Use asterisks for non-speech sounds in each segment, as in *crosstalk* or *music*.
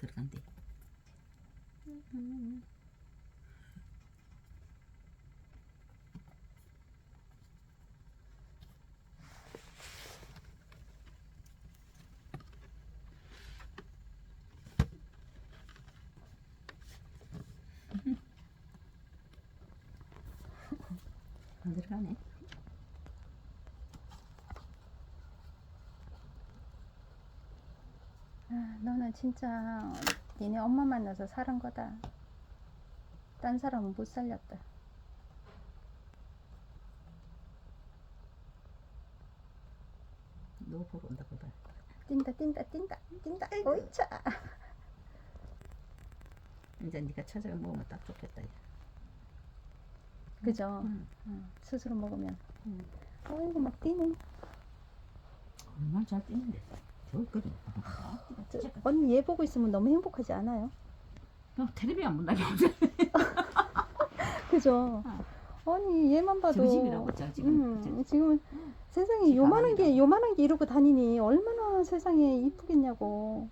들어간 *laughs* 대. 음. 안 들어가네. 아, 너는 진짜 니네 엄마 만나서 살은 거다. 딴 사람은 못 살렸다. 너 보러 온다고 봐. 뛴다 뛴다 뛴다 뛴다. 오이차. 이제 네가 찾아가 먹으면 딱 좋겠다. 야. 그죠? 응. 응, 스스로 먹으면. 응. 어이구 막 뛰네. 얼마나 잘 뛰는데. 저, 언니 얘 보고 있으면 너무 행복하지 않아요? 너 텔레비 안 본다고 하지. *laughs* 그죠? 어. 아니 얘만 봐도. 집이라고 자 지금. 음, 지금 세상에 집 요만한 게. 요만한 게 이러고 다니니 얼마나 세상에 이쁘겠냐고.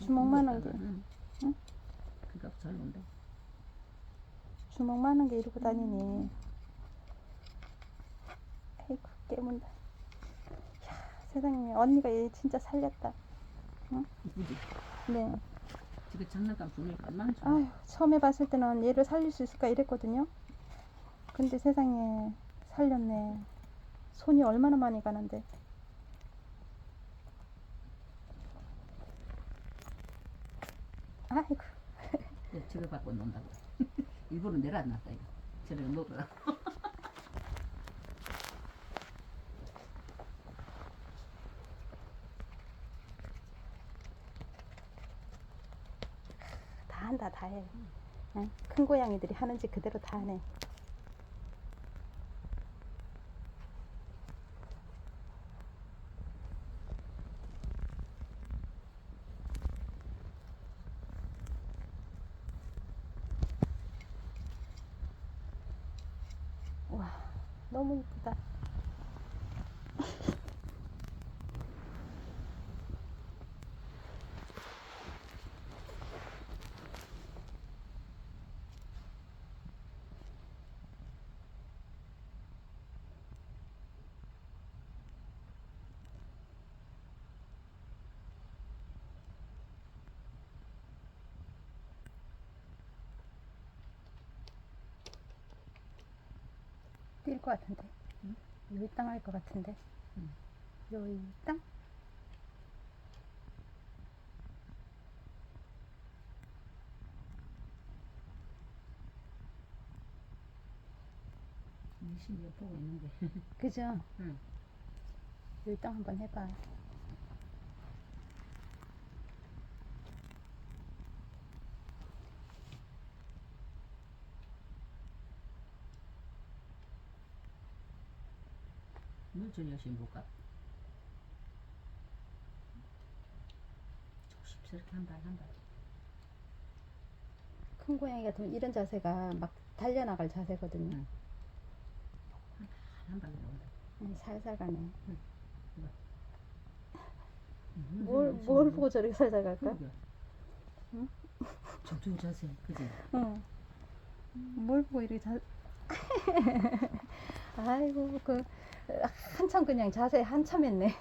주먹만한 게. 응. 응? 그거 갖고 잘 논다. 주먹만한 게 이러고 다니니. 깨문다. 야, 세상에 언니가 얘 진짜 살렸다. 이쁘지. 네. 지금 장난감 부르니까 얼마나 좋아. 아휴 처음에 봤을 때는 얘를 살릴 수 있을까 이랬거든요. 근데 세상에 살렸네. 손이 얼마나 많이 가는데. 아이고. 예, 저거 갖고 논다고. *laughs* 일부러 내려놨다 이거. 저래 먹으라. 다 한다 다 해. 응? 큰 고양이들이 하는 짓 그대로 다 하네. 와 너무 이쁘다. 뛸 것 같은데. 응? 여기 땅 할 것 같은데. 응. 여기 땅? 열심히 보고 있는데. 그죠? 응. 여기 땅 한번 해봐. 물좀 열심히 볼까? 조심스럽게 한 발 한 발. 큰 고양이 같으면 이런 자세가 막 달려나갈 자세거든요. 응. 한 발로 나온다. 음, 살살 가네. 음, 뭘, 뭘 보고. 저렇게 살살 갈까? 그러게. 응? 저쪽 자세, 그지? 응. 뭘 보고 이렇게 자. *laughs* 아이고, 그, 한참 그냥 자세 한참 했네.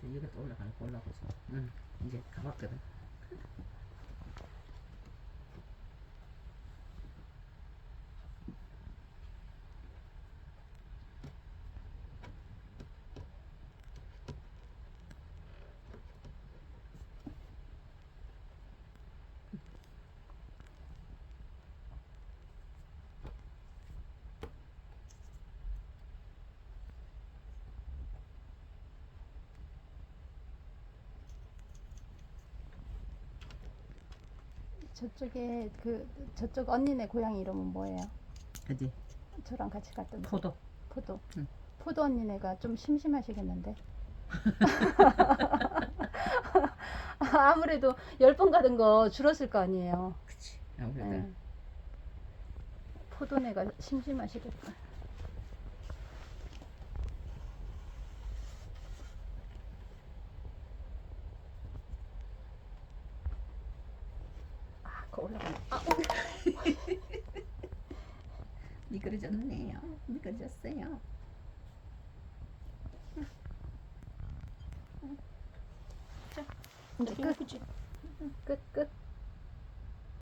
저 이것도 올라가는 거 올라보자. 응, 이제 가봤거든. 저쪽에 그, 저쪽 언니네 고양이 이름은 뭐예요? 그지? 저랑 같이 갔던 분. 포도. 포도. 응. 포도 언니네가 좀 심심하시겠는데. *laughs* 아무래도 열 번 가던 거 줄었을 거 아니에요. 그치. 아무래도. 예. 포도네가 심심하시겠다. 덜컥 올라가네. 아, *laughs* 미끄러졌네요. 미끄러졌어요. 이제 끝. 끝, 끝.